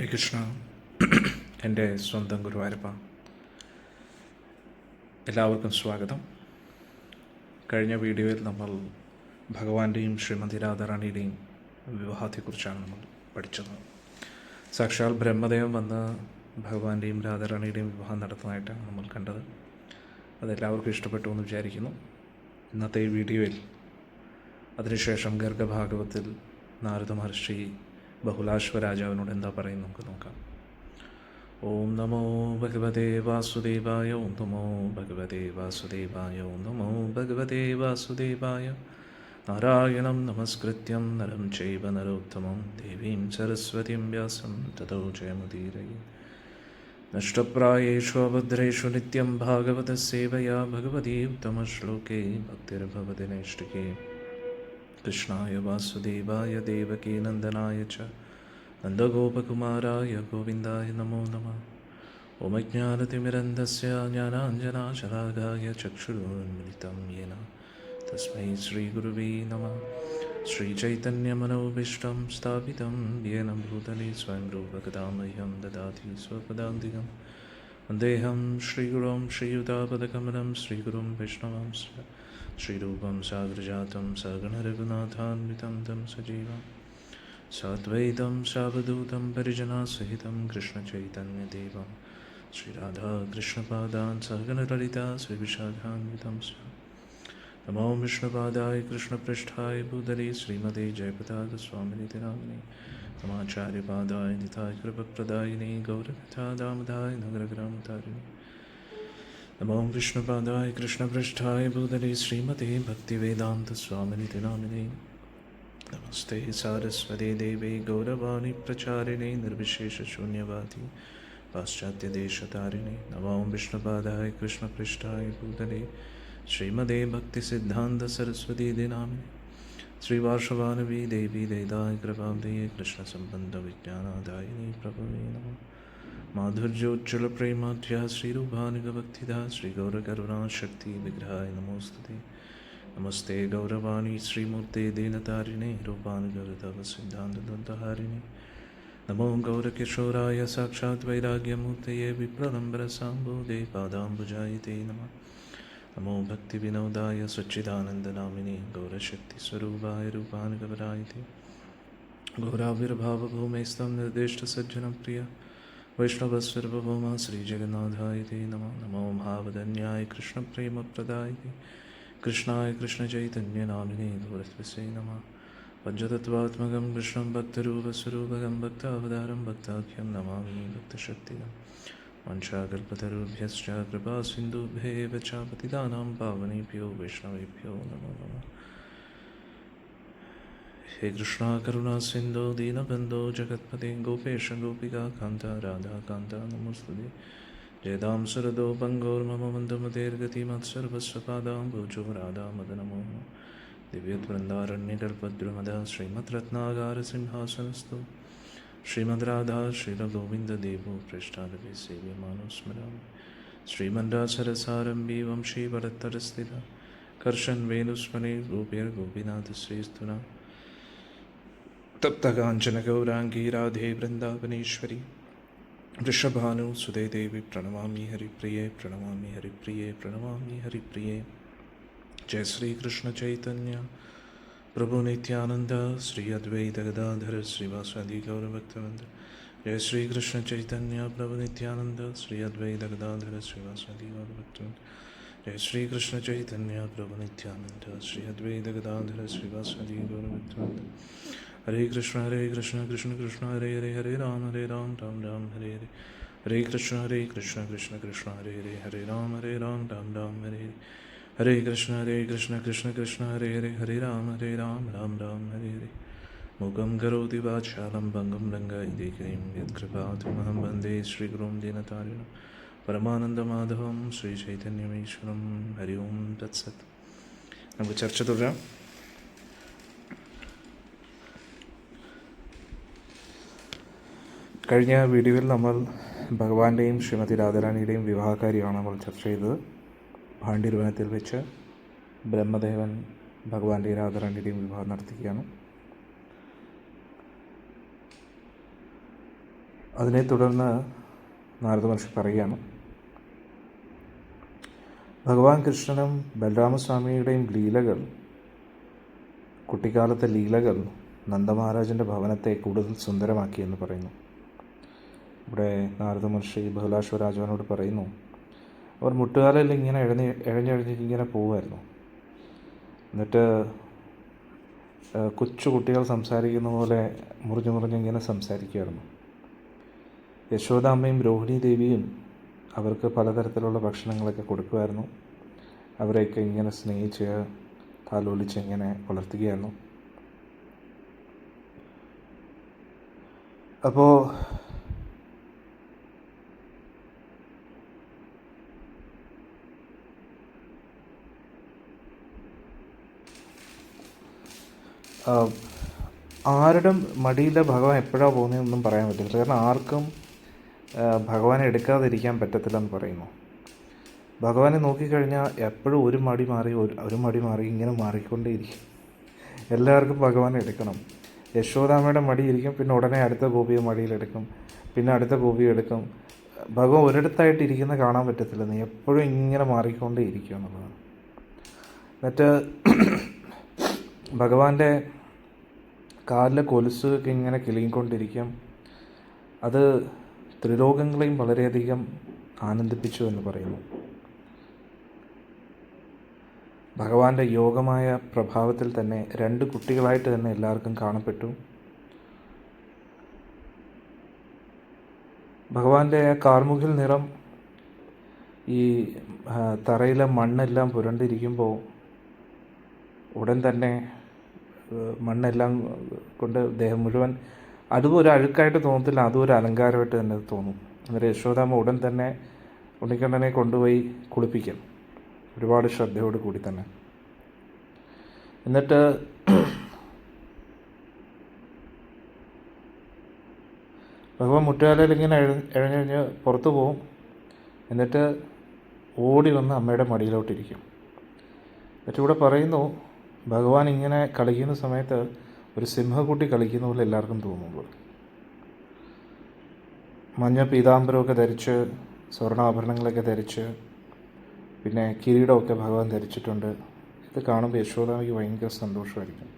ഹരേ കൃഷ്ണ എന്റെ സ്വന്തം ഗുരുവായൂരപ്പ. എല്ലാവർക്കും സ്വാഗതം. കഴിഞ്ഞ വീഡിയോയിൽ നമ്മൾ ഭഗവാന്റെയും ശ്രീമതി രാധാറാണിയുടെയും വിവാഹത്തെക്കുറിച്ചാണ് നമ്മൾ പഠിച്ചത്. സാക്ഷാൽ ബ്രഹ്മദേവൻ വന്ന് ഭഗവാന്റെയും രാധാറാണിയുടെയും വിവാഹം നടത്തുന്നതായിട്ടാണ് നമ്മൾ കണ്ടത്. അതെല്ലാവർക്കും ഇഷ്ടപ്പെട്ടു എന്ന് വിചാരിക്കുന്നു. ഇന്നത്തെ ഈ വീഡിയോയിൽ അതിനുശേഷം ഗർഗഭാഗവത്തിൽ നാരദ മഹർഷി ബഹുലാശ്വ രാജാവിനോട് എന്താ പറയുന്നത് നമുക്ക് നോക്കാം. ഓം നമോ ഭഗവതേ വാസുദേവായ ഓം നമോ ഭഗവതേ വാസുദേവായ ഓം നമോ ഭഗവതേ വാസുദേവായ. നാരായണം നമസ്കൃത്യം നരം ചൈവ നരോത്തമം ദേവീം സരസ്വതീം വ്യാസം തതോ ജയമുദീരയെ. നഷ്ടപ്രായേഷു അഭദ്രേഷു നിത്യം ഭാഗവത സേവയാ ഭഗവതി ഉത്തമശ്ലോകേ ഭക്തിർഭവതി നൈഷ്ഠികേ. कृष्णाय वासुदेवाय देवकी नन्दनाय च। नन्दगोपकुमाराय गोविन्दाय नमो नमः। ॐ ज्ञानतिमिरन्धस्य ज्ञानाञ्जनाशलाघाय चक्षुरुन्मिलितं येन। तस्मै श्रीगुरुवे नमः। श्रीचैतन्यमनोभीष्टं स्थापितं येन भूतले स्वयं रूपकदामह्यं ददाति स्वपदान्तिकम् देहं श्रीगुरुं श्रीयुतापदकमलं श्रीगुरुं वैष्णवांश्च। श्रीरूपं साग्रजातं सगणरघुनाथान्वितं तं सजीवं। साद्वैतं सावधूतं परिजनासहितं कृष्णचैतन्यदेवं। श्रीराधाकृष्णपादान् सहगणललिता श्रीविशाखान्वितं स। नमो विष्णुपादाय कृष्णपृष्ठाय भूदले श्रीमते जयपदागस्वामिनिति नाम्नि नमाचार्यपादाय निताय कृपप्रदायिने गौरकथा दामधाय नगरग्रामतारिणी। नमो विष्णुपादाय कृष्णपृष्ठाय, भूतले, श्रीमते भक्तिवेदान्तस्वामिनिति नामिने नमस्ते सारस्वते देवे गौरवाणी प्रचारिणे, निर्विशेषशून्यवादी, पाश्चात्यदेशतारिणे। नमो विष्णुपादाय, कृष्णपृष्ठाय, भूतले, श्रीमदे भक्तिसिद्धान्तसरस्वती दिनामिने। श्रीवार्षवानवी देवी, देदाय कृपाब्दये कृष्णसम्बन्धविज्ञानादायिनी, प्रभवे नमः। माधुर्योज्ज्वलप्रेमाढ्या श्रीरूपानुगभक्तिदा श्रीगौरकरुणाशक्ति विग्रहाय नमोऽस्तुते नमस्ते गौरवाणी श्रीमूर्ते दीनतारिणे रूपानुगरतव सिद्धान्तदन्तहारिणे नमो गौरकिशोराय साक्षात् वैराग्यमूर्तये विप्रलम्बरसाम्बोधे पादाम्बुजायते नमः। नमो भक्तिविनोदाय सच्चिदानन्दनामिने गौरशक्तिस्वरूपाय रूपानुगवरायते घोराविर्भावभूमेस्तं निर्दिष्टसज्जनं प्रिय। वैष्णवस्वर्वभौमा श्रीजगन्नाथाय ते नमः। नमो भावधन्याय कृष्णप्रेमप्रदाय ते। कृष्णाय कृष्णचैतन्यनामिने गौरत्वसे नमः। पञ्चतत्त्वात्मकं कृष्णं भक्तरूपस्वरूपकं भक्तावतारं भक्ताख्यं नमामि भक्तशक्तिकम् वंशाकल्पतरुभ्यश्च कृपा सिन्धुभ्येव च पतितानां पावनेभ्यो वैष्णवेभ्यो नमो नमः। हे कृष्णा करुणा सिन्धो, दीनबन्धो, जगत्पते, गोपेश, गोपिका, कान्ता, राधा, कान्ता नमोस्तुते जयदां सुरदो पङ्गोर्मम मन्दमतेर्गतिमत्सर्वस्वपादां राधा, मदनमो। दिव्यद्वृन्दारण्यकल्पद्रुमदा श्रीमद्रत्नागारसिंहासनस्तु श्रीमद्राधा श्रीरगोविन्ददेवो पृष्ठालवे सेव्यमानो स्मरामि। श्रीमन्दासरसारम्भी वंशीवरत्तरस्थिता कर्षन् वेणुस्मने गोपीर्गोपीनाथश्रीस्तुना तप्तकाञ्चनगौराङ्गी राधे वृन्दावनेश्वरी वृषभानुसुदे देवी प्रणमामि हरिप्रिये प्रणमामि हरिप्रिये प्रणमामि हरिप्रिये। जय श्री कृष्ण श्रीकृष्णचैतन्य प्रभु नित्यानंद श्री अद्वैत गदाधर श्रीवासादि गौरभक्तवृंद जय श्री कृष्ण चैतन्य, प्रभु नित्यानंद श्री अद्वैत गदाधर श्रीवासादि गौरभक्तवृंद जय श्री कृष्ण चैतन्य, प्रभु नित्यानंद श्री अद्वैत गदाधर श्रीवासादि गौरभक्तवृंद हरे कृष्ण हरे कृष्ण कृष्ण कृष्ण हरे हरे हरे राम हरे राम राम राम हरे हरे हरे कृष्ण हरे कृष्ण कृष्ण कृष्ण हरे हरे हरे राम हरे राम राम राम हरे हरे हरे कृष्ण हरे कृष्ण कृष्ण कृष्ण हरे हरे हरे राम हरे राम राम राम हरे हरे मुखं करोति वाचालं भङ्गं लङ्घयति क्रीं यत्कृपातुमहं वन्दे श्रीगुरुं दीनतारिणं परमानन्दमाधवं ശ്രീചൈതന്യമീശ്വരം ഹരി ഓം തത്സത് നമുക്ക് ചർച്ച തുടരാം കഴിഞ്ഞ വീഡിയോയിൽ നമ്മൾ ഭഗവാന്റെയും ശ്രീമതി രാധാറാണിയുടെയും വിവാഹകാര്യമാണ് നമ്മൾ ചർച്ച ചെയ്തത്. ഭാണ്ഡിരുവനത്തിൽ വെച്ച് ബ്രഹ്മദേവൻ ഭഗവാന്റെയും രാധാറാണിയുടെയും വിവാഹം നടത്തുകയാണ് അതിനെ തുടർന്ന് നാരദ മഹർഷി പറയുകയാണ്. ഭഗവാൻ കൃഷ്ണനും ബലരാമസ്വാമിയുടെയും ലീലകൾ കുട്ടിക്കാലത്തെ ലീലകൾ നന്ദമഹാരാജന്റെ ഭവനത്തെ കൂടുതൽ സുന്ദരമാക്കി എന്ന് പറയുന്നു. ഇവിടെ നാരദ മഹർഷി ബഹുലാശ്വ രാജാവിനോട് പറയുന്നു അവർ മുട്ടുകാലയിൽ ഇങ്ങനെ എഴുന്ന എഴഞ്ഞെഴഞ്ഞ് ഇങ്ങനെ പോവുമായിരുന്നു. എന്നിട്ട് കൊച്ചു കുട്ടികൾ സംസാരിക്കുന്ന പോലെ മുറിഞ്ഞു മുറിഞ്ഞിങ്ങനെ സംസാരിക്കുമായിരുന്നു. യശോദാമ്മയും രോഹിണി ദേവിയും അവർക്ക് പലതരത്തിലുള്ള ഭക്ഷണങ്ങളൊക്കെ കൊടുക്കുമായിരുന്നു. അവരെയൊക്കെ ഇങ്ങനെ സ്നേഹിച്ച് താലോലിച്ച് ഇങ്ങനെ വളർത്തുകയായിരുന്നു. അപ്പോൾ ആരുടെ മടിയിലെ ഭഗവാൻ എപ്പോഴാണ് പോകുന്നതെന്നൊന്നും പറയാൻ പറ്റില്ല. കാരണം ആർക്കും ഭഗവാനെ എടുക്കാതിരിക്കാൻ പറ്റത്തില്ലെന്ന് പറയുന്നു. ഭഗവാനെ നോക്കിക്കഴിഞ്ഞാൽ എപ്പോഴും ഒരു മടി മാറി ഒരു ഒരു മടി മാറി ഇങ്ങനെ മാറിക്കൊണ്ടേയിരിക്കും. എല്ലാവർക്കും ഭഗവാനെ എടുക്കണം. യശോദാമയുടെ മടി ഇരിക്കും പിന്നെ ഉടനെ അടുത്ത ഗോപിയെ മടിയിലെടുക്കും പിന്നെ അടുത്ത ഗോപി എടുക്കും. ഭഗവാൻ ഒരിടത്തായിട്ട് ഇരിക്കുന്ന കാണാൻ പറ്റത്തില്ല നീ എപ്പോഴും ഇങ്ങനെ മാറിക്കൊണ്ടേ ഇരിക്കുക എന്നുള്ളതാണ് ഭഗവാന്റെ കാലിലെ കൊലുസൊക്കെ ഇങ്ങനെ കിളിങ്ങിക്കൊണ്ടിരിക്കും. അത് ത്രിലോകങ്ങളെയും വളരെയധികം ആനന്ദിപ്പിച്ചു എന്ന് പറയുന്നു. ഭഗവാന്റെ യോഗമായ പ്രഭാവത്തിൽ തന്നെ രണ്ട് കുട്ടികളായിട്ട് തന്നെ എല്ലാവർക്കും കാണപ്പെട്ടു. ഭഗവാന്റെ കാർമുകിൽ നിറം ഈ തറയിലെ മണ്ണെല്ലാം പുരണ്ടിരിക്കുമ്പോൾ ഉടൻ തന്നെ മണ്ണെല്ലാം കൊണ്ട് ദേഹം മുഴുവൻ അതും ഒരു അഴുക്കായിട്ട് തോന്നത്തില്ല അതും ഒരു അലങ്കാരമായിട്ട് തന്നെ തോന്നും. അന്നേരം യശോദാമ്മ ഉടൻ തന്നെ ഉണ്ണിക്കണ്ണനെ കൊണ്ടുപോയി കുളിപ്പിക്കും. ഒരുപാട് ശ്രദ്ധയോട് കൂടി തന്നെ. എന്നിട്ട് ഭഗവാൻ മുറ്റുകാലയിൽ ഇങ്ങനെ എഴ എഴഞ്ഞെഴിഞ്ഞ് പുറത്തു പോവും. എന്നിട്ട് ഓടി വന്ന് അമ്മയുടെ മടിയിലോട്ടിരിക്കും. എന്നിട്ട് ഇവിടെ പറയുന്നു ഭഗവാൻ ഇങ്ങനെ കളിക്കുന്ന സമയത്ത് ഒരു സിംഹക്കുട്ടി കളിക്കുന്ന പോലെ എല്ലാവർക്കും തോന്നുള്ളൂ മഞ്ഞ പീതാംബരമൊക്കെ ധരിച്ച് സ്വർണാഭരണങ്ങളൊക്കെ ധരിച്ച് പിന്നെ കിരീടമൊക്കെ ഭഗവാൻ ധരിച്ചിട്ടുണ്ട്. ഇത് കാണുമ്പോൾ യശോദാമയ്ക്ക് ഭയങ്കര സന്തോഷമായിരിക്കും.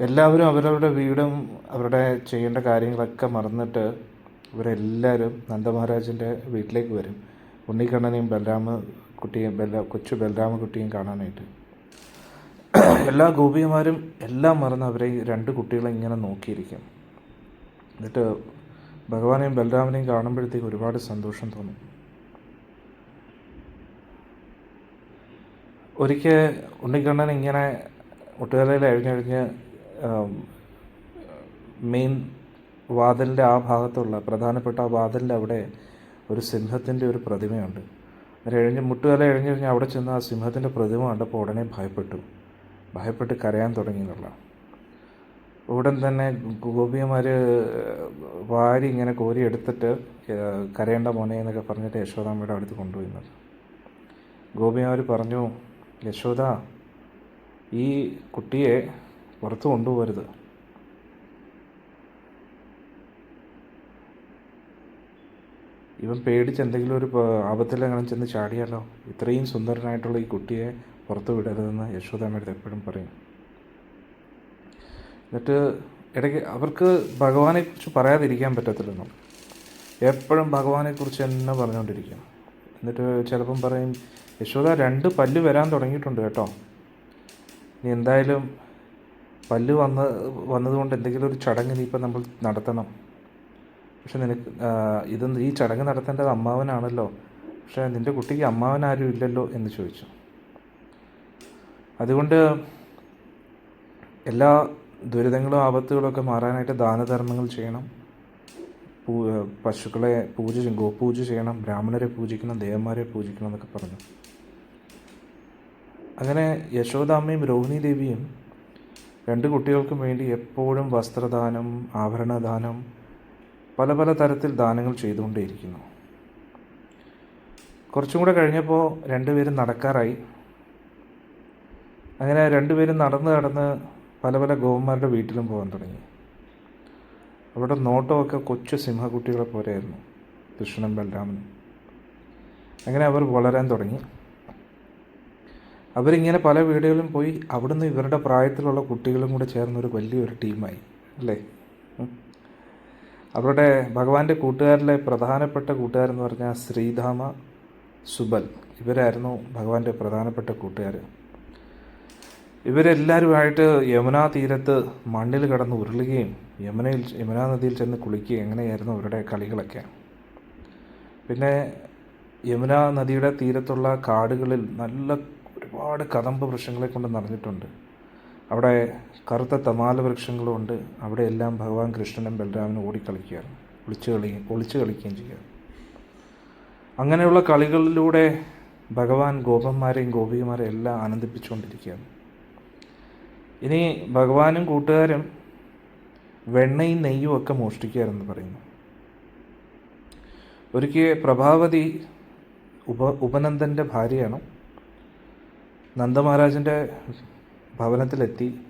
എല്ലാവരും അവരവരുടെ വീടും അവരുടെ ചെയ്യേണ്ട കാര്യങ്ങളൊക്കെ മറന്നിട്ട് ഇവരെല്ലാവരും നന്ദമഹാരാജന്റെ വീട്ടിലേക്ക് വരും. ഉണ്ണിക്കണ്ണനെയും ബലരാമ കുട്ടിയും ബല കൊച്ചു ബലരാമ കുട്ടിയും കാണാനായിട്ട്. എല്ലാ ഗോപികമാരും എല്ലാം മറന്ന് അവരെ രണ്ട് കുട്ടികളെ ഇങ്ങനെ നോക്കിയിരിക്കും. എന്നിട്ട് ഭഗവാനെയും ബലരാമനെയും കാണുമ്പോഴത്തേക്ക് ഒരുപാട് സന്തോഷം തോന്നും. ഒരിക്കൽ ഉണ്ണിക്കണ്ണൻ ഇങ്ങനെ ഒട്ടുകലയിൽ അഴിഞ്ഞഴിഞ്ഞ് മെയിൻ വാതിലിന്റെ ആ ഭാഗത്തുള്ള പ്രധാനപ്പെട്ട ആ വാതിലിന്റെ അവിടെ ഒരു സിംഹത്തിന്റെ ഒരു പ്രതിമയുണ്ട്. അത് എഴിഞ്ഞ് മുട്ടുകാല എഴിഞ്ഞഴിഞ്ഞ് അവിടെ ചെന്ന് ആ സിംഹത്തിന്റെ പ്രതിമ കണ്ടപ്പോൾ ഉടനെ ഭയപ്പെട്ടു. ഭയപ്പെട്ട് കരയാൻ തുടങ്ങി എന്നുള്ള ഉടൻ തന്നെ ഗോപിയന്മാർ വാരി ഇങ്ങനെ കോരി എടുത്തിട്ട് ഏഹ്, കരയേണ്ട മോനെ എന്നൊക്കെ പറഞ്ഞിട്ട് യശോദാമ്മയുടെ അടുത്ത് കൊണ്ടുപോയിരുന്നത് ഗോപിയന്മാർ പറഞ്ഞു യശോദ ഈ കുട്ടിയെ പുറത്ത് കൊണ്ടുപോകരുത്. ഇവൻ പേടിച്ച് എന്തെങ്കിലും ഒരു ആപത്തിലെങ്ങനെ ചെന്ന് ചാടിയാലോ? ഇത്രയും സുന്ദരനായിട്ടുള്ള ഈ കുട്ടിയെ പുറത്ത് വിടരുതെന്ന് യശോദാമ്മയുടെ എപ്പോഴും പറയും. എന്നിട്ട് ഇടയ്ക്ക് അവർക്ക് ഭഗവാനെക്കുറിച്ച് പറയാതിരിക്കാൻ പറ്റത്തില്ലെന്നു എപ്പോഴും ഭഗവാനെക്കുറിച്ച് തന്നെ പറഞ്ഞുകൊണ്ടിരിക്കും. എന്നിട്ട് ചിലപ്പം പറയും യശോദ രണ്ട് പല്ല് വരാൻ തുടങ്ങിയിട്ടുണ്ട് കേട്ടോ. ഇനി എന്തായാലും പല്ല് വന്ന് വന്നതുകൊണ്ട് എന്തെങ്കിലും ഒരു ചടങ്ങ് നീ ഇപ്പം നമ്മൾ നടത്തണം. പക്ഷെ നിനക്ക് ഇത് ഈ ചടങ്ങ് നടത്തേണ്ടത് അമ്മാവനാണല്ലോ. പക്ഷേ നിന്റെ കുട്ടിക്ക് അമ്മാവൻ ആരും ഇല്ലല്ലോ എന്ന് ചോദിച്ചു. അതുകൊണ്ട് എല്ലാ ദുരിതങ്ങളും ആപത്തുകളൊക്കെ മാറാനായിട്ട് ദാനധർമ്മങ്ങൾ ചെയ്യണം. പൂ പശുക്കളെ പൂജ ഗോപൂജ ചെയ്യണം ബ്രാഹ്മണരെ പൂജിക്കണം ദേവന്മാരെ പൂജിക്കണം എന്നൊക്കെ പറഞ്ഞു. അങ്ങനെ യശോദാമ്മയും രോഹിണി ദേവിയും രണ്ട് കുട്ടികൾക്കും വേണ്ടി എപ്പോഴും വസ്ത്രദാനം ആഭരണദാനം പല പല തരത്തിൽ ദാനങ്ങൾ ചെയ്തുകൊണ്ടേയിരിക്കുന്നു. കുറച്ചും കൂടെ കഴിഞ്ഞപ്പോൾ രണ്ടുപേരും നടക്കാറായി. അങ്ങനെ രണ്ടുപേരും നടന്ന് നടന്ന് പല പല ഗോവന്മാരുടെ വീട്ടിലും പോകാൻ തുടങ്ങി. അവിടെ നോട്ടമൊക്കെ കൊച്ചു സിംഹക്കുട്ടികളെ പോലെയായിരുന്നു കൃഷ്ണൻ ബലരാമനും അങ്ങനെ അവർ വളരാൻ തുടങ്ങി. അവരിങ്ങനെ പല വീടുകളിലും പോയി അവിടുന്ന് ഇവരുടെ പ്രായത്തിലുള്ള കുട്ടികളും കൂടെ ചേർന്നൊരു വലിയൊരു ടീമായി അല്ലേ? അവരുടെ ഭഗവാന്റെ കൂട്ടുകാരിലെ പ്രധാനപ്പെട്ട കൂട്ടുകാരെന്ന് പറഞ്ഞാൽ ശ്രീധാമ സുബൽ. ഇവരായിരുന്നു ഭഗവാന്റെ പ്രധാനപ്പെട്ട കൂട്ടുകാർ ഇവരെല്ലാവരുമായിട്ട് യമുനാ തീരത്ത് മണ്ണിൽ കിടന്ന് ഉരുളുകയും യമുനയിൽ യമുനാ നദിയിൽ ചെന്ന് കുളിക്കുകയും എങ്ങനെയായിരുന്നു അവരുടെ കളികളൊക്കെ? പിന്നെ യമുനാ നദിയുടെ തീരത്തുള്ള കാടുകളിൽ നല്ല ഒരുപാട് കദമ്പ് വൃക്ഷങ്ങളെ കൊണ്ട് നടന്നിട്ടുണ്ട് അവിടെ കറുത്ത തമാല വൃക്ഷങ്ങളുമുണ്ട് അവിടെയെല്ലാം ഭഗവാൻ കൃഷ്ണനും ബലരാമനും ഓടിക്കളിക്കുകയാണ്. ഒളിച്ചു കളിയും ഒളിച്ചു കളിക്കുകയും ചെയ്യുക അങ്ങനെയുള്ള കളികളിലൂടെ ഭഗവാൻ ഗോപന്മാരെയും ഗോപികമാരെയും എല്ലാം ആനന്ദിപ്പിച്ചുകൊണ്ടിരിക്കുകയാണ്. ഇനി ഭഗവാനും കൂട്ടുകാരും വെണ്ണയും നെയ്യും ഒക്കെ മോഷ്ടിക്കുകയാണെന്ന് പറയുന്നു. ഒരിക്കൽ പ്രഭാവതി ഉപ ഉപനന്ദന്റെ ഭാര്യയാണ്. നന്ദമഹാരാജന്റെ ഭവനത്തിലെത്തി.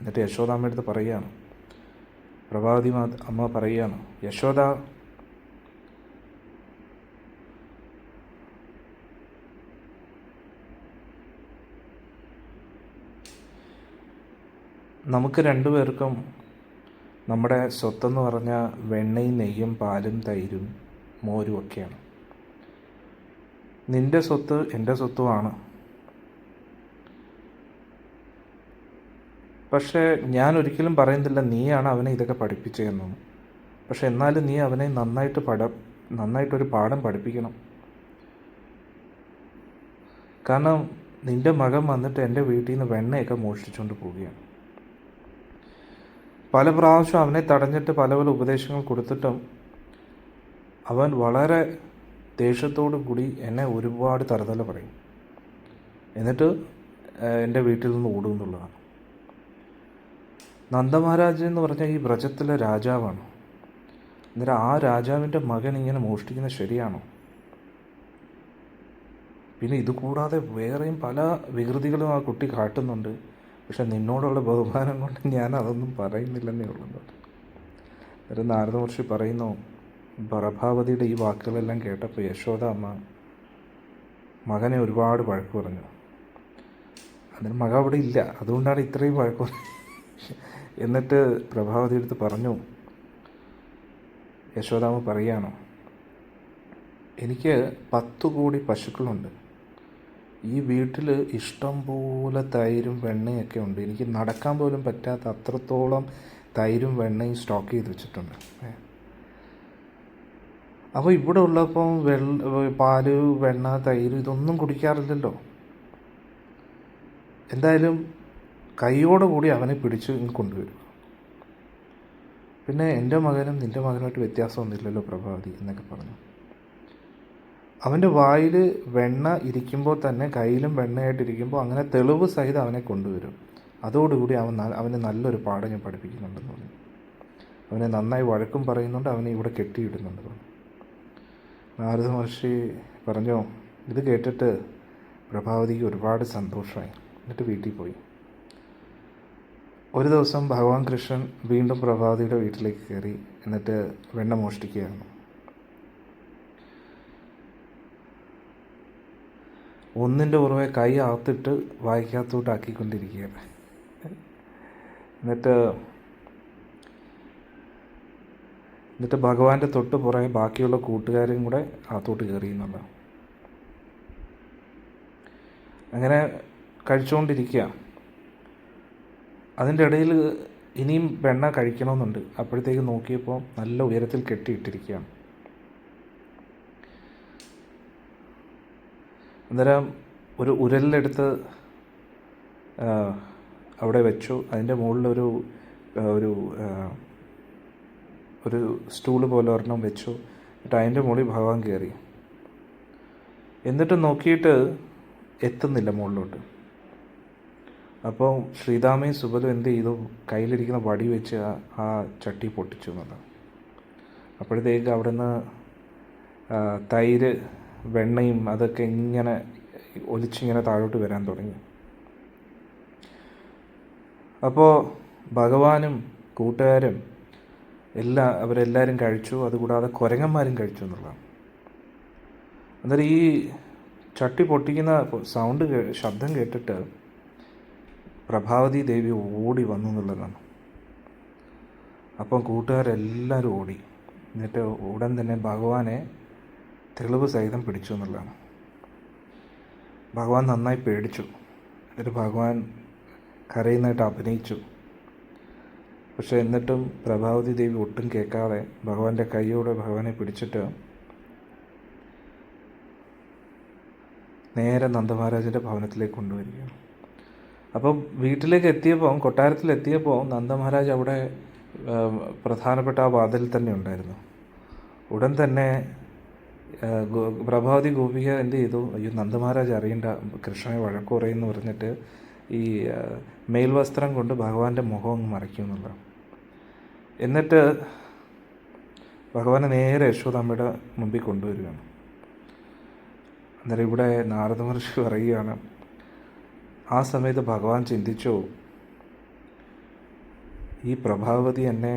എന്നിട്ട് യശോദാമ്മയുടെ അടുത്ത് പറയുകയാണ്. പ്രഭാവതി അമ്മ പറയുകയാണ് യശോദ നമുക്ക് രണ്ടുപേർക്കും നമ്മുടെ സ്വത്തെന്ന് പറഞ്ഞാൽ വെണ്ണയും നെയ്യും പാലും തൈരും മോരും ഒക്കെയാണ്. നിന്റെ സ്വത്ത് എന്റെ സ്വത്തുമാണ്. പക്ഷേ ഞാൻ ഒരിക്കലും പറയുന്നില്ല നീയാണ് അവനെ ഇതൊക്കെ പഠിപ്പിച്ചതെന്നും. പക്ഷെ എന്നാലും നീ അവനെ നന്നായിട്ട് പഠ നന്നായിട്ടൊരു പാഠം പഠിപ്പിക്കണം. കാരണം നിന്റെ മകൻ വന്നിട്ട് എന്റെ വീട്ടിൽ നിന്ന് വെണ്ണയൊക്കെ മോഷ്ടിച്ചുകൊണ്ട് പോവുകയാണ്. പല പ്രാവശ്യം അവനെ തടഞ്ഞിട്ട് പല പല ഉപദേശങ്ങൾ കൊടുത്തിട്ടും അവൻ വളരെ ദേഷ്യത്തോടു കൂടി എന്നെ ഒരുപാട് തറുതല പറയും. എന്നിട്ട് എന്റെ വീട്ടിൽ നിന്ന് ഓടും എന്നുള്ളതാണ്. നന്ദമഹാരാജൻ എന്ന് പറഞ്ഞാൽ ഈ വ്രജത്തിലെ രാജാവാണ്. അന്നേരം ആ രാജാവിന്റെ മകൻ ഇങ്ങനെ മോഷ്ടിക്കുന്നത് ശരിയാണോ? പിന്നെ ഇതുകൂടാതെ വേറെയും പല വികൃതികളും ആ കുട്ടി കാട്ടുന്നുണ്ട്. പക്ഷെ നിന്നോടുള്ള ബഹുമാനം കൊണ്ട് ഞാൻ അതൊന്നും പറയുന്നില്ലെന്നേ ഉള്ളൂ. ഒരു നാരദ മഹർഷി പറയുന്നു പ്രഭാവതിയുടെ ഈ വാക്കുകളെല്ലാം കേട്ടപ്പോൾ യശോദ അമ്മ മകനെ ഒരുപാട് വഴക്ക് പറഞ്ഞു. അതിന് മക അവിടെ ഇല്ല. അതുകൊണ്ടാണ് ഇത്രയും വഴക്ക് എന്നിട്ട് പ്രഭാവതി എടുത്ത് പറഞ്ഞു യശോദാമ്മ പറയുകയാണോ എനിക്ക് പത്തു കോടി പശുക്കളുണ്ട്. ഈ വീട്ടിൽ ഇഷ്ടം പോലെ തൈരും വെണ്ണയൊക്കെ ഉണ്ട്. എനിക്ക് നടക്കാൻ പോലും പറ്റാത്ത അത്രത്തോളം തൈരും വെണ്ണയും സ്റ്റോക്ക് ചെയ്ത് വെച്ചിട്ടുണ്ട്. അപ്പോൾ ഇവിടെ ഉള്ളപ്പം വെള്ള പാൽ വെണ്ണ തൈര് ഇതൊന്നും കുടിക്കാറില്ലല്ലോ. എന്തായാലും കൈയോടെ കൂടി അവനെ പിടിച്ച് കൊണ്ടുവരും. പിന്നെ എന്റെ മകനും നിന്റെ മകനുമായിട്ട് വ്യത്യാസമൊന്നുമില്ലല്ലോ പ്രഭാവതി എന്നൊക്കെ പറഞ്ഞു. അവന്റെ വായിൽ വെണ്ണ ഇരിക്കുമ്പോൾ തന്നെ കയ്യിലും വെണ്ണയായിട്ടിരിക്കുമ്പോൾ അങ്ങനെ തെളിവ് സഹിതം അവനെ കൊണ്ടുവരും. അതോടുകൂടി അവൻ അവന് നല്ലൊരു പാഠം ഞാൻ പഠിപ്പിക്കുന്നുണ്ടെന്ന് പറഞ്ഞു. അവനെ നന്നായി വഴക്കും പറയുന്നുണ്ട് അവനെ ഇവിടെ കെട്ടിയിടുന്നുണ്ട് പറഞ്ഞു. നാരദ മഹർഷി പറഞ്ഞു ഇത് കേട്ടിട്ട് പ്രഭാവതിക്ക് ഒരുപാട് സന്തോഷമായി. എന്നിട്ട് വീട്ടിൽ പോയി. ഒരു ദിവസം ഭഗവാൻ കൃഷ്ണൻ വീണ്ടും പ്രഭാവതിയുടെ വീട്ടിലേക്ക് കയറി എന്നിട്ട് വെണ്ണ മോഷ്ടിക്കുകയാണ് ഒന്നിന്റെ പുറമെ കൈ ആർത്തിട്ട് വായിക്കകത്തോട്ട് ആക്കിക്കൊണ്ടിരിക്കുകയാണ് എന്നിട്ട് എന്നിട്ട് ഭഗവാന്റെ തൊട്ട് പുറമെ ബാക്കിയുള്ള കൂട്ടുകാരും കൂടെ അകത്തോട്ട് കയറി അങ്ങനെ കഴിച്ചുകൊണ്ടിരിക്കുക. അതിന്റെ ഇടയിൽ ഇനിയും വെണ്ണ കഴിക്കണമെന്നുണ്ട്. അപ്പോഴത്തേക്ക് നോക്കിയപ്പോൾ നല്ല ഉയരത്തിൽ കെട്ടിയിട്ടിരിക്കുകയാണ്. അന്നേരം ഒരു ഉരലിലെടുത്ത് അവിടെ വെച്ചു. അതിന്റെ മുകളിലൊരു ഒരു ഒരു സ്റ്റൂൾ പോലെ ഒരെണ്ണം വെച്ചു. എന്നിട്ട് അതിന്റെ മുകളിൽ ഭഗവാൻ കയറി. എന്നിട്ട് നോക്കിയിട്ട് എത്തുന്നില്ല മുകളിലോട്ട്. അപ്പോൾ ശ്രീധാമയും സുബലും എന്ത് ചെയ്തു? കയ്യിലിരിക്കുന്ന വടി വെച്ച് ആ- ചട്ടി പൊട്ടിച്ചു എന്നുള്ളത് അപ്പോഴത്തേക്ക് അവിടുന്ന് തൈര് വെണ്ണയും അതൊക്കെ ഇങ്ങനെ ഒലിച്ചിങ്ങനെ താഴോട്ട് വരാൻ തുടങ്ങി. അപ്പോൾ ഭഗവാനും കൂട്ടുകാരും എല്ലാ അവരെല്ലാവരും കഴിച്ചു. അതുകൂടാതെ കുരങ്ങന്മാരും കഴിച്ചു എന്നുള്ളതാണ്. അന്നേരം ഈ ചട്ടി പൊട്ടിക്കുന്ന സൗണ്ട് ശബ്ദം കേട്ടിട്ട് പ്രഭാവതി ദേവി ഓടി വന്നു എന്നുള്ളതാണ്. അപ്പം കൂട്ടുകാരെല്ലാവരും ഓടി. എന്നിട്ട് ഉടൻ തന്നെ ഭഗവാനെ തെളിവ് സഹിതം പിടിച്ചു എന്നുള്ളതാണ്. ഭഗവാൻ നന്നായി പേടിച്ചു. എന്നിട്ട് ഭഗവാൻ കരയുന്നതായിട്ട് അഭിനയിച്ചു. പക്ഷേ എന്നിട്ടും പ്രഭാവതി ദേവി ഒട്ടും കേൾക്കാതെ ഭഗവാന്റെ കൈയോടെ ഭഗവാനെ പിടിച്ചിട്ട് നേരെ നന്ദമഹാരാജന്റെ ഭവനത്തിലേക്ക് കൊണ്ടുവരികയാണ്. അപ്പം വീട്ടിലേക്ക് എത്തിയപ്പോൾ കൊട്ടാരത്തിൽ എത്തിയപ്പോൾ നന്ദമഹാരാജ് അവിടെ പ്രധാനപ്പെട്ട ആ വാതിൽ തന്നെ ഉണ്ടായിരുന്നു. ഉടൻ തന്നെ പ്രഭാവതി ഗോപിക എന്ത് ചെയ്തു? അയ്യോ നന്ദമഹാരാജ് അറിയണ്ട കൃഷ്ണനെ വഴക്കു പറയുമെന്ന് പറഞ്ഞിട്ട് ഈ മേൽവസ്ത്രം കൊണ്ട് ഭഗവാന്റെ മുഖം അങ്ങ് മറയ്ക്കും എന്നുള്ളതാണ് എന്നിട്ട് ഭഗവാനെ നേരെ യശോദാമ്മയുടെ മുമ്പിൽ കൊണ്ടുവരികയാണ്. അന്നേരം ഇവിടെ നാരദ മഹർഷി പറയുകയാണ് ആ സമയത്ത് ഭഗവാൻ ചിന്തിച്ചു ഈ പ്രഭാവതി എന്നെ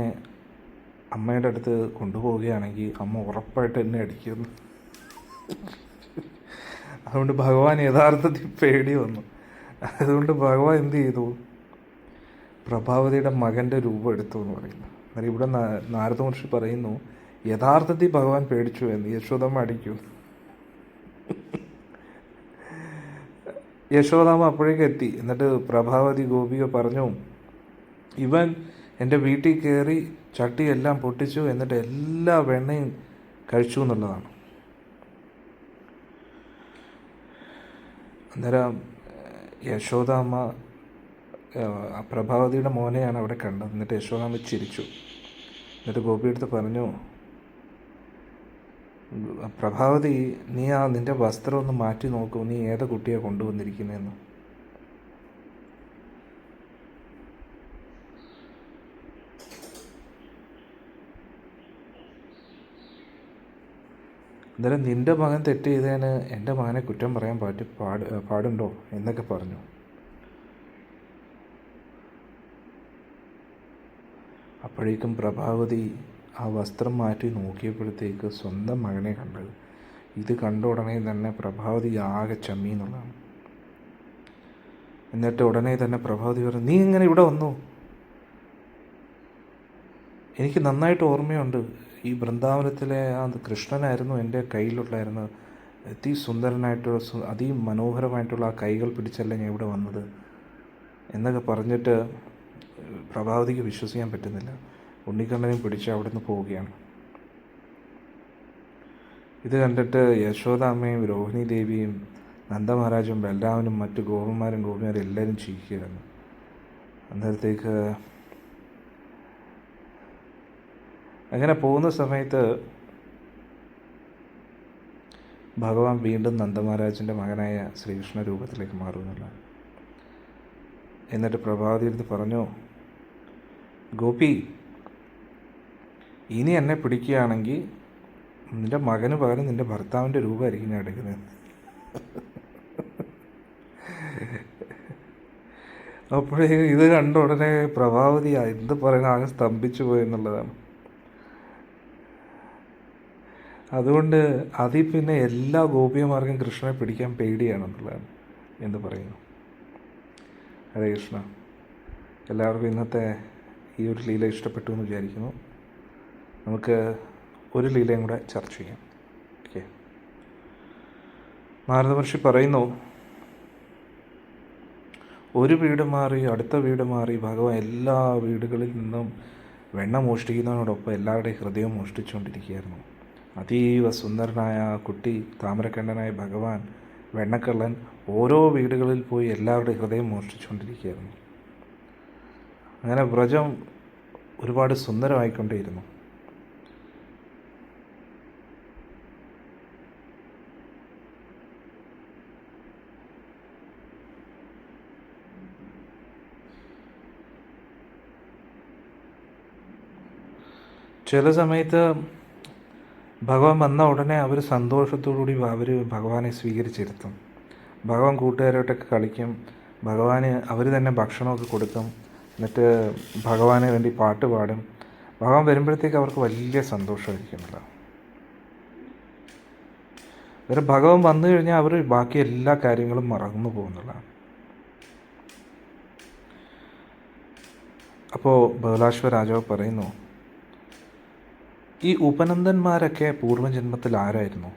അമ്മയുടെ അടുത്ത് കൊണ്ടുപോവുകയാണെങ്കിൽ അമ്മ ഉറപ്പായിട്ട് എന്നെ അടിക്കുന്നു അതുകൊണ്ട് ഭഗവാൻ യഥാർത്ഥത്തിൽ പേടി വന്നു. അതുകൊണ്ട് ഭഗവാൻ എന്ത് ചെയ്തു? പ്രഭാവതിയുടെ മകന്റെ രൂപം എടുത്തു എന്ന് പറയുന്നു. അന്നേരം ഇവിടെ നാരദ മഹർഷി പറയുന്നു യഥാർത്ഥത്തിൽ ഭഗവാൻ പേടിച്ചു എന്ന്. യശോദമ്മ അടിക്കൂ. യശോദാമ അപ്പോഴേക്കും എത്തി. എന്നിട്ട് പ്രഭാവതി ഗോപിക പറഞ്ഞു ഇവൻ എന്റെ വീട്ടിൽ കയറി ചട്ടിയെല്ലാം പൊട്ടിച്ചു എന്നിട്ട് എല്ലാ വെണ്ണയും കഴിച്ചു എന്നുള്ളതാണ്. അന്നേരം യശോദാമ്മ പ്രഭാവതിയുടെ മോനെയാണ് അവിടെ കണ്ടത്. എന്നിട്ട് യശോദാമ്മ ചിരിച്ചു. എന്നിട്ട് ഗോപി എടുത്ത് പറഞ്ഞു പ്രഭാവതി നീ ആ നിന്റെ വസ്ത്രം ഒന്ന് മാറ്റി നോക്കൂ. നീ ഏത് കുട്ടിയെ കൊണ്ടുവന്നിരിക്കുന്നതെന്ന്? അന്നേരം നിന്റെ മകൻ തെറ്റ് ചെയ്തതിന് എന്റെ മകനെ കുറ്റം പറയാൻ പാട്ട് പാട് പാടുണ്ടോ എന്നൊക്കെ പറഞ്ഞു. അപ്പോഴേക്കും പ്രഭാവതി ആ വസ്ത്രം മാറ്റി നോക്കിയപ്പോഴത്തേക്ക് സ്വന്തം മകനെ കണ്ടത്. ഇത് കണ്ട ഉടനെ തന്നെ പ്രഭാവതി ആകെ ചമ്മി എന്നുള്ളതാണ്. എന്നിട്ട് ഉടനെ തന്നെ പ്രഭാവതി പറഞ്ഞു നീ എങ്ങനെ ഇവിടെ വന്നു? എനിക്ക് നന്നായിട്ട് ഓർമ്മയുണ്ട്. ഈ വൃന്ദാവനത്തിലെ ആ കൃഷ്ണനായിരുന്നു എന്റെ അതിസുന്ദരനായിട്ടുള്ള അതി അതിമനോഹരമായിട്ടുള്ള ആ കൈകൾ പിടിച്ചല്ല ഞാൻ ഇവിടെ വന്നത് എന്നൊക്കെ പറഞ്ഞിട്ട് പ്രഭാവതിക്ക് വിശ്വസിക്കാൻ പറ്റുന്നില്ല. ഉണ്ണിക്കണ്ണനെയും പിടിച്ച് അവിടെ നിന്ന് പോവുകയാണ്. ഇത് കണ്ടിട്ട് യശോദാമ്മയും രോഹിണി ദേവിയും നന്ദമഹാരാജും ബലരാമനും മറ്റു ഗോപന്മാരും ഗോപിമാരും എല്ലാവരും ചിരിക്കുകയായിരുന്നു അന്നേരത്തേക്ക് അങ്ങനെ പോകുന്ന സമയത്ത് ഭഗവാൻ വീണ്ടും നന്ദമഹാരാജന്റെ മകനായ ശ്രീകൃഷ്ണ രൂപത്തിലേക്ക് മാറുന്നില്ല എന്നിട്ട് പ്രഭാവതി എടുത്ത് പറഞ്ഞു ഗോപി ഇനി എന്നെ പിടിക്കുകയാണെങ്കിൽ നിന്റെ മകന് പകരം നിന്റെ ഭർത്താവിന്റെ രൂപമായിരിക്കും ഞാൻ എടുക്കുന്നത്. അപ്പോഴേ ഇത് കണ്ട ഉടനെ പ്രഭാവതി എന്ത് പറയണ ആകെ സ്തംഭിച്ചു പോയി എന്നുള്ളതാണ് അതുകൊണ്ട് അതിൽ പിന്നെ എല്ലാ ഗോപിയമാർക്കും കൃഷ്ണനെ പിടിക്കാൻ പേടിയാണെന്നുള്ളതാണ് എന്ന് പറയുന്നു. ഹരേ കൃഷ്ണ. എല്ലാവർക്കും ഇന്നത്തെ ഈ ഒരു ലീല ഇഷ്ടപ്പെട്ടു എന്ന് വിചാരിക്കുന്നു. നമുക്ക് ഒരു ലീലയും കൂടെ ചർച്ച ചെയ്യാം. ഓക്കെ. നാരദമഹർഷി പറയുന്നു ഒരു വീട് മാറി അടുത്ത വീട് മാറി ഭഗവാൻ എല്ലാ വീടുകളിൽ നിന്നും വെണ്ണ മോഷ്ടിക്കുന്നതിനോടൊപ്പം എല്ലാവരുടെയും ഹൃദയം മോഷ്ടിച്ചുകൊണ്ടിരിക്കുകയായിരുന്നു. അതീവ സുന്ദരനായ ആ കുട്ടി താമരക്കണ്ണനായ ഭഗവാൻ വെണ്ണക്കള്ളൻ ഓരോ വീടുകളിൽ പോയി എല്ലാവരുടെയും ഹൃദയം മോഷ്ടിച്ചുകൊണ്ടിരിക്കുകയായിരുന്നു. അങ്ങനെ വ്രജം ഒരുപാട് സുന്ദരമായിക്കൊണ്ടേയിരുന്നു. ചില സമയത്ത് ഭഗവാൻ വന്ന ഉടനെ അവർ സന്തോഷത്തോടുകൂടി അവർ ഭഗവാനെ സ്വീകരിച്ചിരുത്തും. ഭഗവാൻ കൂട്ടുകാരോട്ടൊക്കെ കളിക്കും. ഭഗവാന് അവർ തന്നെ ഭക്ഷണമൊക്കെ കൊടുക്കും. എന്നിട്ട് ഭഗവാന് വേണ്ടി പാട്ട് പാടും. ഭഗവാൻ വരുമ്പോഴത്തേക്ക് അവർക്ക് വലിയ സന്തോഷമായിരിക്കുമല്ലോ. വേറെ ഭഗവാൻ വന്നു കഴിഞ്ഞാൽ അവർ ബാക്കി എല്ലാ കാര്യങ്ങളും മറന്നു പോകുന്നതാണ്. അപ്പോൾ ബഹുലാശ്വ രാജാവ് പറയുന്നു ഈ ഉപനന്ദന്മാരൊക്കെ പൂർവജന്മത്തിൽ ആരായിരുന്നു?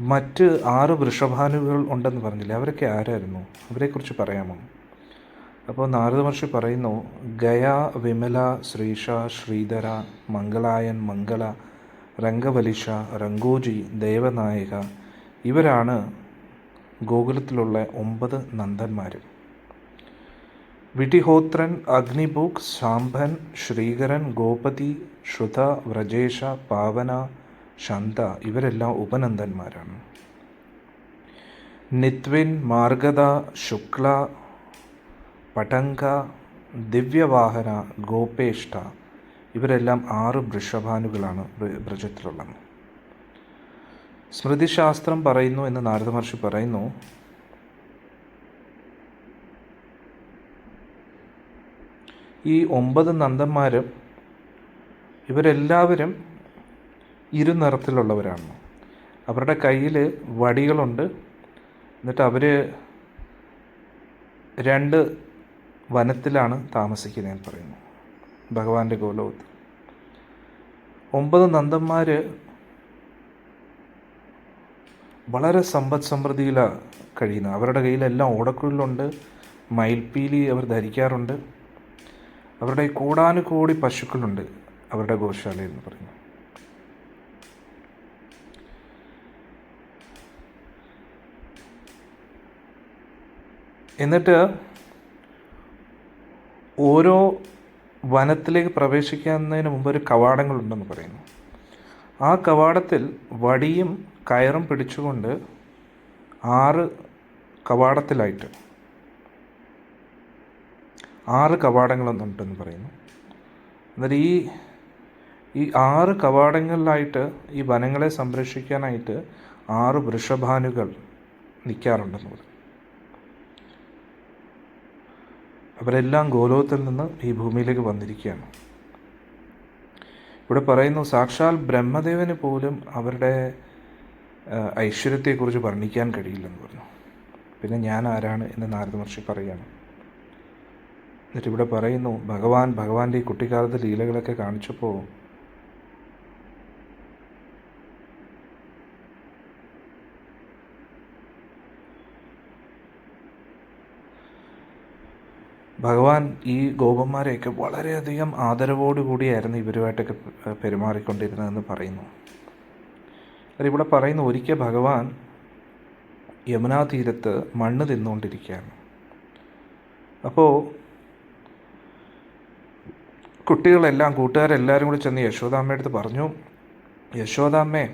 മറ്റ് ആറ് വൃഷഭാനുകൾ ഉണ്ടെന്ന് പറഞ്ഞില്ലേ അവരൊക്കെ ആരായിരുന്നു? അവരെക്കുറിച്ച് പറയാമോ? അപ്പോൾ നാരദ മഹർഷി പറയുന്നു ഗയ വിമല ശ്രീഷ ശ്രീധര മംഗളായൻ മംഗള രംഗവലിഷ രംഗോജി ദേവനായക ഇവരാണ് ഗോകുലത്തിലുള്ള ഒമ്പത് നന്ദന്മാർ വിട്ടിഹോത്രൻ അഗ്നിബുക്ക് ശാംഭൻ ശ്രീകരൻ ഗോപതി ശ്രുത വ്രജേഷ പാവന ശാന്ത ഇവരെല്ലാം ഉപനന്ദന്മാരാണ്. നിത്വിൻ മാർഗദ ശുക്ല പടങ്ക ദിവ്യവാഹന ഗോപേഷ്ട ഇവരെല്ലാം ആറ് വൃഷഭാനുകളാണ് വ്ര- വ്രജത്തിലുള്ളത്. സ്മൃതിശാസ്ത്രം പറയുന്നു എന്ന് നാരദ മഹർഷി പറയുന്നു ഈ ഒമ്പത് നന്ദന്മാരും ഇവരെല്ലാവരും ഇരുനിറത്തിലുള്ളവരാണ് അവരുടെ കയ്യിൽ വടികളുണ്ട്. എന്നിട്ട് അവർ രണ്ട് വനത്തിലാണ് താമസിക്കുന്നതെന്ന് പറയുന്നു. ഭഗവാന്റെ ഗോലോകത്ത് ഒമ്പത് നന്ദന്മാർ വളരെ സമ്പദ് സമൃദ്ധിയിലാണ് കഴിയുന്നത്. അവരുടെ കയ്യിലെല്ലാം ഓടക്കുഴലുണ്ട്. മയിൽപ്പീലി അവർ ധരിക്കാറുണ്ട്. അവരുടെ കോടാനുകോടി പശുക്കളുണ്ട് അവരുടെ ഗോശാല എന്ന് പറയുന്നു. എന്നിട്ട് ഓരോ വനത്തിലേക്ക് പ്രവേശിക്കുന്നതിന് മുമ്പ് ഒരു കവാടങ്ങളുണ്ടെന്ന് പറയുന്നു. ആ കവാടത്തിൽ വടിയും കയറും പിടിച്ചുകൊണ്ട് ആറ് കവാടത്തിലായിട്ട് ആറ് കവാടങ്ങളുണ്ടെന്ന് പറയുന്നു. എന്നാൽ ഈ ഈ ആറ് കവാടങ്ങളിലായിട്ട് ഈ വനങ്ങളെ സംരക്ഷിക്കാനായിട്ട് ആറ് വൃഷഭാനുകൾ നിൽക്കാറുണ്ടെന്ന് പറയും അവരെല്ലാം ഗോലോകത്തിൽ നിന്ന് ഈ ഭൂമിയിലേക്ക് വന്നിരിക്കുകയാണ്. ഇവിടെ പറയുന്നു സാക്ഷാൽ ബ്രഹ്മദേവന് പോലും അവരുടെ ഐശ്വര്യത്തെക്കുറിച്ച് വർണിക്കാൻ കഴിയില്ലെന്ന് പറഞ്ഞു. പിന്നെ ഞാൻ ആരാണ്? എന്ന് നാരദ മഹർഷി പറയുകയാണ്. എന്നിട്ട് ഇവിടെ പറയുന്നു ഭഗവാൻ ഭഗവാന്റെ ഈ കുട്ടിക്കാലത്തെ ലീലകളൊക്കെ കാണിച്ചപ്പോൾ ഭഗവാൻ ഈ ഗോപന്മാരെയൊക്കെ വളരെയധികം ആദരവോടുകൂടിയായിരുന്നു ഇവരുമായിട്ടൊക്കെ പെരുമാറിക്കൊണ്ടിരുന്നതെന്ന് പറയുന്നു. ഇവിടെ പറയുന്നു ഒരിക്കൽ ഭഗവാൻ യമുനാ തീരത്ത് മണ്ണ് തിന്നുകൊണ്ടിരിക്കുകയാണ്. അപ്പോൾ കുട്ടികളെല്ലാം കൂട്ടുകാരെല്ലാവരും കൂടി ചെന്ന് യശോദാമ്മയുടെ അടുത്ത് പറഞ്ഞു യശോദാമ്മേ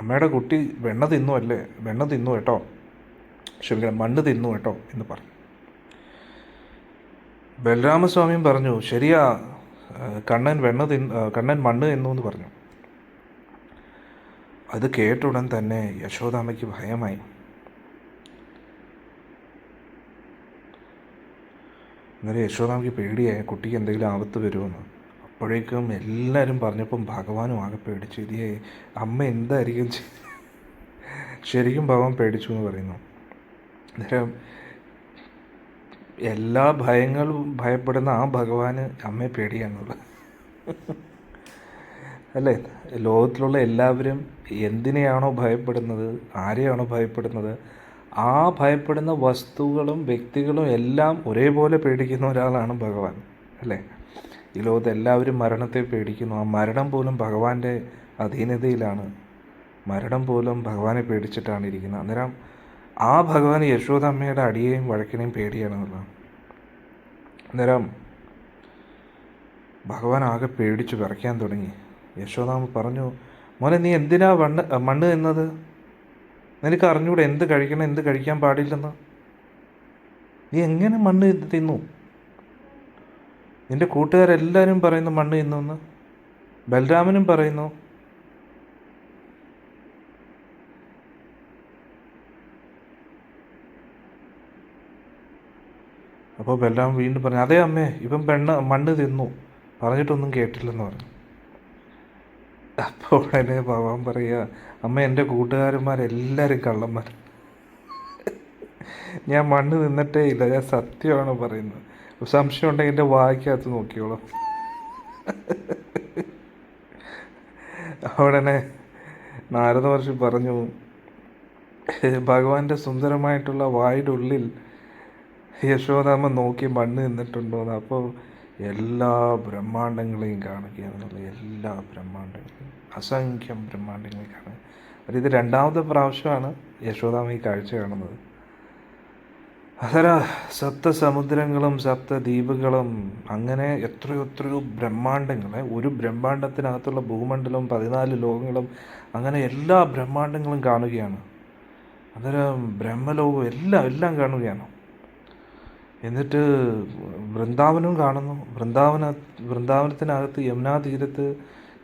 അമ്മയുടെ കുട്ടി വെണ്ണ തിന്നു അല്ലേ? വെണ്ണ തിന്നു കേട്ടോ. ക്ഷമിക്കണം മണ്ണ് തിന്നു കേട്ടോ എന്ന് പറഞ്ഞു. ബലരാമസ്വാമിയും പറഞ്ഞു ശരിയാ കണ്ണൻ വെണ്ണ തിന്ന് കണ്ണൻ മണ്ണ് തിന്നു എന്ന് പറഞ്ഞു. അത് കേട്ട ഉടൻ തന്നെ യശോദാമ്മയ്ക്ക് ഭയമായി. അന്നേരം യശോദാമിക്ക് പേടിയായി കുട്ടിക്ക് എന്തെങ്കിലും ആപത്ത് വരുമെന്ന്. അപ്പോഴേക്കും എല്ലാവരും പറഞ്ഞപ്പം ഭഗവാനും ആകെ പേടിച്ചു. ഇതിയായി അമ്മ എന്തായിരിക്കും ശരിക്കും ഭഗവാൻ പേടിച്ചു എന്ന് പറയുന്നു. അന്നേരം എല്ലാ ഭയങ്ങളും ഭയപ്പെടുന്ന ആ ഭഗവാന് അമ്മയെ പേടിയാണുള്ളത്. അല്ലേ? ലോകത്തിലുള്ള എല്ലാവരും എന്തിനെയാണോ ഭയപ്പെടുന്നത് ആരെയാണോ ഭയപ്പെടുന്നത് ആ ഭയപ്പെടുന്ന വസ്തുക്കളും വ്യക്തികളും എല്ലാം ഒരേപോലെ പേടിക്കുന്ന ഒരാളാണ് ഭഗവാൻ അല്ലേ? ഈ ലോകത്ത് എല്ലാവരും മരണത്തെ പേടിക്കുന്നു. ആ മരണം പോലും ഭഗവാന്റെ അധീനതയിലാണ്. മരണം പോലും ഭഗവാനെ പേടിച്ചിട്ടാണ് ഇരിക്കുന്നത്. അന്നേരം ആ ഭഗവാൻ യശോദമ്മയുടെ അടിയെയും വഴക്കിനെയും പേടിയാണെന്നുള്ളതാണ്. അന്നേരം ഭഗവാൻ ആകെ പേടിച്ച് വിറയ്ക്കാൻ തുടങ്ങി. യശോദാമ്മ പറഞ്ഞു മോനെ നീ എന്തിനാ മണ്ണ് മണ്ണ് തിന്നത്? നിനക്ക് അറിഞ്ഞൂടെ എന്ത് കഴിക്കണം എന്ത് കഴിക്കാൻ പാടില്ലെന്ന്? നീ എങ്ങനെ മണ്ണ് തിന്നു? നിന്റെ കൂട്ടുകാരെല്ലാവരും പറയുന്നു മണ്ണ് തിന്നു ബലരാമനും പറയുന്നു അപ്പോൾ ബലരാമൻ വീണ്ടും പറഞ്ഞു അതേ അമ്മേ ഇവൻ പെണ്ണ് മണ്ണ് തിന്നു. പറഞ്ഞിട്ടൊന്നും കേട്ടില്ലെന്ന് പറഞ്ഞു. അപ്പോൾ ഉടനെ ഭഗവാൻ പറയുക അമ്മ എന്റെ കൂട്ടുകാരന്മാരെല്ലാവരും കള്ളന്മാർ ഞാൻ മണ്ണ് നിന്നിട്ടേ ഇല്ല ഞാൻ സത്യമാണ് പറയുന്നത്. സംശയം ഉണ്ടെങ്കിൽ എന്റെ വായിക്കകത്ത് നോക്കിയോളൂ ഉടനെ നാരദ വർഷി പറഞ്ഞു ഭഗവാന്റെ സുന്ദരമായിട്ടുള്ള വായുടെ ഉള്ളിൽ യശോദാമ്മ നോക്കി മണ്ണ് നിന്നിട്ടുണ്ടോന്ന്. അപ്പോൾ എല്ലാ ബ്രഹ്മാണ്ടങ്ങളെയും കാണുക എന്നുള്ള എല്ലാ ബ്രഹ്മാണ്ടങ്ങളെയും അസംഖ്യം ബ്രഹ്മാണ്ടങ്ങളെ കാണുക. അപ്പോൾ ഇത് രണ്ടാമത്തെ പ്രാവശ്യമാണ് യശോദാമ ഈ കാഴ്ച കാണുന്നത്. അതര? സപ്തസമുദ്രങ്ങളും സപ്തദ്വീപുകളും അങ്ങനെ എത്രയോ എത്രയോ ബ്രഹ്മാണ്ടങ്ങളെ ഒരു ബ്രഹ്മാണ്ടത്തിനകത്തുള്ള ഭൂമണ്ഡലവും പതിനാല് ലോകങ്ങളും അങ്ങനെ എല്ലാ ബ്രഹ്മാണ്ടങ്ങളും കാണുകയാണ്. അതര? ബ്രഹ്മലോകവും എല്ലാം എല്ലാം കാണുകയാണ്. എന്നിട്ട് വൃന്ദാവനവും കാണുന്നു. വൃന്ദാവന വൃന്ദാവനത്തിനകത്ത് യമുനാ തീരത്ത്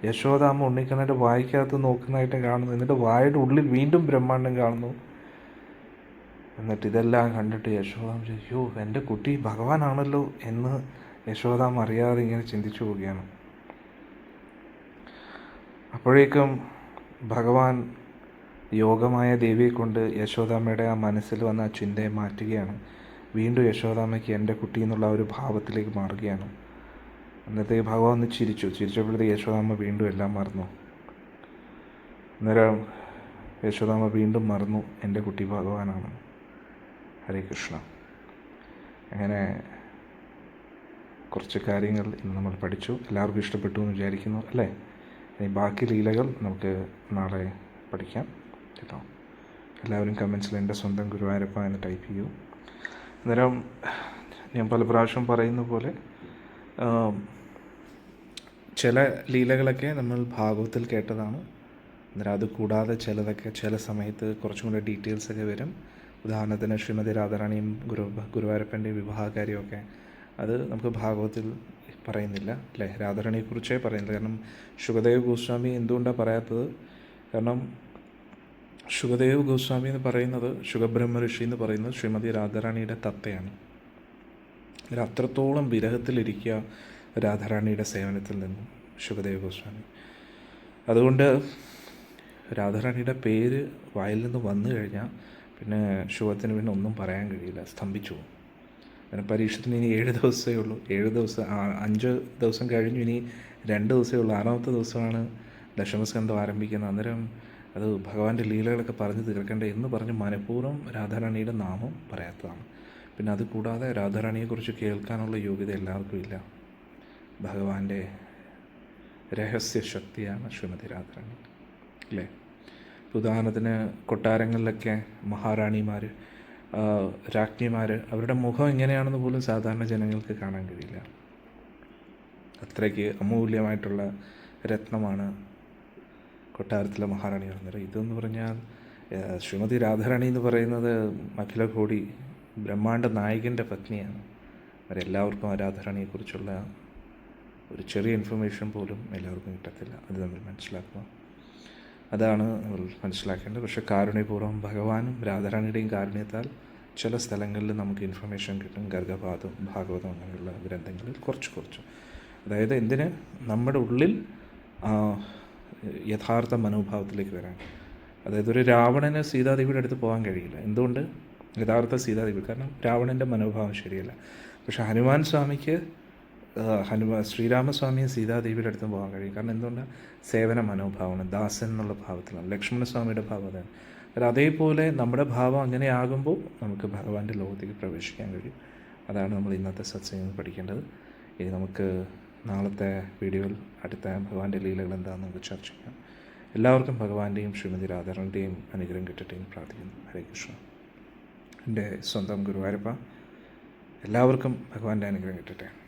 യശോദാമ്മ ഉണ്ണിക്കണ്ണന്റെ വായിക്കകത്ത് നോക്കുന്നതായിട്ട് കാണുന്നു. എന്നിട്ട് വായുടെ ഉള്ളിൽ വീണ്ടും ബ്രഹ്മാണ്ടം കാണുന്നു. എന്നിട്ട് ഇതെല്ലാം കണ്ടിട്ട് യശോദാം അയ്യോ എന്റെ കുട്ടി ഭഗവാനാണല്ലോ എന്ന് യശോദാം അറിയാതെ ഇങ്ങനെ ചിന്തിച്ചു പോവുകയാണ്. അപ്പോഴേക്കും ഭഗവാൻ യോഗമായ ദേവിയെ കൊണ്ട് യശോദാമ്മയുടെ ആ മനസ്സിൽ വന്ന ആ ചിന്തയെ മാറ്റുകയാണ്. വീണ്ടും യശോദാമ്മയ്ക്ക് എന്റെ കുട്ടി എന്നുള്ള ഒരു ഭാവത്തിലേക്ക് മാറുകയാണ്. അന്നത്തെ ഭഗവാൻ ഒന്ന് ചിരിച്ചു. ചിരിച്ചപ്പോഴത്തേക്ക് യശോദാമ്മ വീണ്ടും എല്ലാം മറന്നു. അന്നേരം യശോദാമ്മ വീണ്ടും മറന്നു. എന്റെ കുട്ടി ഭഗവാനാണ്. ഹരേ കൃഷ്ണ. അങ്ങനെ കുറച്ച് കാര്യങ്ങൾ ഇന്ന് നമ്മൾ പഠിച്ചു. എല്ലാവർക്കും ഇഷ്ടപ്പെട്ടു എന്ന് വിചാരിക്കുന്നു അല്ലേ? ഇനി ബാക്കി ലീലകൾ നമുക്ക് നാളെ പഠിക്കാം. കേട്ടോ? എല്ലാവരും കമൻസിൽ എന്റെ സ്വന്തം ഗുരുവായൂരപ്പ എന്ന് ടൈപ്പ് ചെയ്യൂ. അന്നേരം ഞാൻ പല പ്രാവശ്യം പറയുന്ന പോലെ ചില ലീലകളൊക്കെ നമ്മൾ ഭാഗവത്തിൽ കേട്ടതാണ്. അന്നേരം അത് കൂടാതെ ചിലതൊക്കെ ചില സമയത്ത് കുറച്ചും കൂടെ ഡീറ്റെയിൽസ് ഒക്കെ വരും. ഉദാഹരണത്തിന് ശ്രീമതി രാധാറാണിയും ഗുരു ഗുരുവായൂരപ്പന്റെയും വിവാഹകാര്യമൊക്കെ. അത് നമുക്ക് ഭാഗവത്തിൽ പറയുന്നില്ല അല്ലേ? രാധാറാണിയെക്കുറിച്ചേ പറയുന്നില്ല. കാരണം ശുഖദേവ് ഗോസ്വാമി എന്തുകൊണ്ടാണ് പറയാത്തത്? കാരണം ശുഗദേവ് ഗോസ്വാമി എന്ന് പറയുന്നത് ശുഖബ്രഹ്മ ഋഷി എന്ന് പറയുന്നത് ശ്രീമതി രാധാറാണിയുടെ തത്തയാണ്. അത്രത്തോളം വിരഹത്തിലിരിക്കുക രാധാറാണിയുടെ സേവനത്തിൽ നിന്നും ശുഗദേവ് ഗോസ്വാമി. അതുകൊണ്ട് രാധാറാണിയുടെ പേര് വായിൽ നിന്ന് വന്നു കഴിഞ്ഞാൽ പിന്നെ ശുഭത്തിന് പിന്നെ ഒന്നും പറയാൻ കഴിയില്ല സ്തംഭിച്ചു പോകും. അങ്ങനെ പരീക്ഷത്തിന് ഇനി ഏഴ് ദിവസമേ ഉള്ളൂ. ഏഴ് ദിവസം അഞ്ച് ദിവസം കഴിഞ്ഞു ഇനി രണ്ട് ദിവസമേ ഉള്ളൂ. ആറാമത്തെ ദിവസമാണ് ദശമസ്കന്ധം ആരംഭിക്കുന്നത്. അന്നേരം അത് ഭഗവാന്റെ ലീലകളൊക്കെ പറഞ്ഞു തീർക്കേണ്ട എന്ന് പറഞ്ഞ് മനഃപൂർവം രാധാറാണിയുടെ നാമം പറയാത്തതാണ്. പിന്നെ അത് കൂടാതെ രാധാറാണിയെക്കുറിച്ച് കേൾക്കാനുള്ള യോഗ്യത എല്ലാവർക്കും ഇല്ല. ഭഗവാന്റെ രഹസ്യ ശക്തിയാണ് ശ്രീമതി രാധാറാണി. അല്ലേ? ഉദാഹരണത്തിന് കൊട്ടാരങ്ങളിലൊക്കെ മഹാറാണിമാർ രാജ്ഞിമാർ അവരുടെ മുഖം എങ്ങനെയാണെന്ന് പോലും സാധാരണ ജനങ്ങൾക്ക് കാണാൻ കഴിയില്ല. അത്രയ്ക്ക് അമൂല്യമായിട്ടുള്ള രത്നമാണ് കൊട്ടാരത്തിലെ മഹാറാണി പറഞ്ഞത് ഇതെന്ന് പറഞ്ഞാൽ ശ്രീമതി രാധാറാണി എന്ന് പറയുന്നത് അഖില കോടി ബ്രഹ്മാണ്ട നായകന്റെ പത്നിയാണ്. അവരെല്ലാവർക്കും ആ രാധാറാണിയെക്കുറിച്ചുള്ള ഒരു ചെറിയ ഇൻഫർമേഷൻ പോലും എല്ലാവർക്കും കിട്ടത്തില്ല. അത് നമ്മൾ മനസ്സിലാക്കുക അതാണ് നമ്മൾ മനസ്സിലാക്കേണ്ടത്. പക്ഷേ കാരുണ്യപൂർവം ഭഗവാനും രാധാറാണിയുടെയും കാരുണ്യത്താൽ ചില സ്ഥലങ്ങളിൽ നമുക്ക് ഇൻഫർമേഷൻ കിട്ടും. ഗർഗപാദം ഭാഗവതം അങ്ങനെയുള്ള ഗ്രന്ഥങ്ങളിൽ കുറച്ച് കുറച്ച്. അതായത് എന്തിന്? നമ്മുടെ ഉള്ളിൽ യഥാർത്ഥ മനോഭാവത്തിലേക്ക് വരാൻ. അതായത് ഒരു രാവണന് സീതാദേവിയുടെ അടുത്ത് പോകാൻ കഴിയില്ല. എന്തുകൊണ്ട്? യഥാർത്ഥ സീതാദേവി. കാരണം രാവണന്റെ മനോഭാവം ശരിയല്ല. പക്ഷേ ഹനുമാൻ സ്വാമിക്ക് ഹനുമാ ശ്രീരാമസ്വാമിയും സീതാദേവിയുടെ അടുത്തും പോകാൻ കഴിയും. കാരണം എന്തുകൊണ്ട്? സേവന മനോഭാവമാണ്. ദാസൻ എന്നുള്ള ഭാവത്തിലാണ്. ലക്ഷ്മണസ്വാമിയുടെ ഭാവം അതാണ്. അത് അതേപോലെ നമ്മുടെ ഭാവം അങ്ങനെ ആകുമ്പോൾ നമുക്ക് ഭഗവാന്റെ ലോകത്തേക്ക് പ്രവേശിക്കാൻ കഴിയും. അതാണ് നമ്മൾ ഇന്നത്തെ സത്സംഗം പഠിക്കേണ്ടത്. ഇനി നമുക്ക് നാളത്തെ വീഡിയോയിൽ അടുത്ത ഭഗവാന്റെ ലീലകൾ എന്താണെന്ന് നമുക്ക് ചർച്ച ചെയ്യാം. എല്ലാവർക്കും ഭഗവാന്റെയും ശ്രീമതി രാധാറിന്റെയും അനുഗ്രഹം കിട്ടട്ടെ എന്ന് പ്രാർത്ഥിക്കുന്നു. ഹരേ കൃഷ്ണ. എന്റെ സ്വന്തം ഗുരുവായൂരപ്പ എല്ലാവർക്കും ഭഗവാന്റെ അനുഗ്രഹം കിട്ടട്ടെ.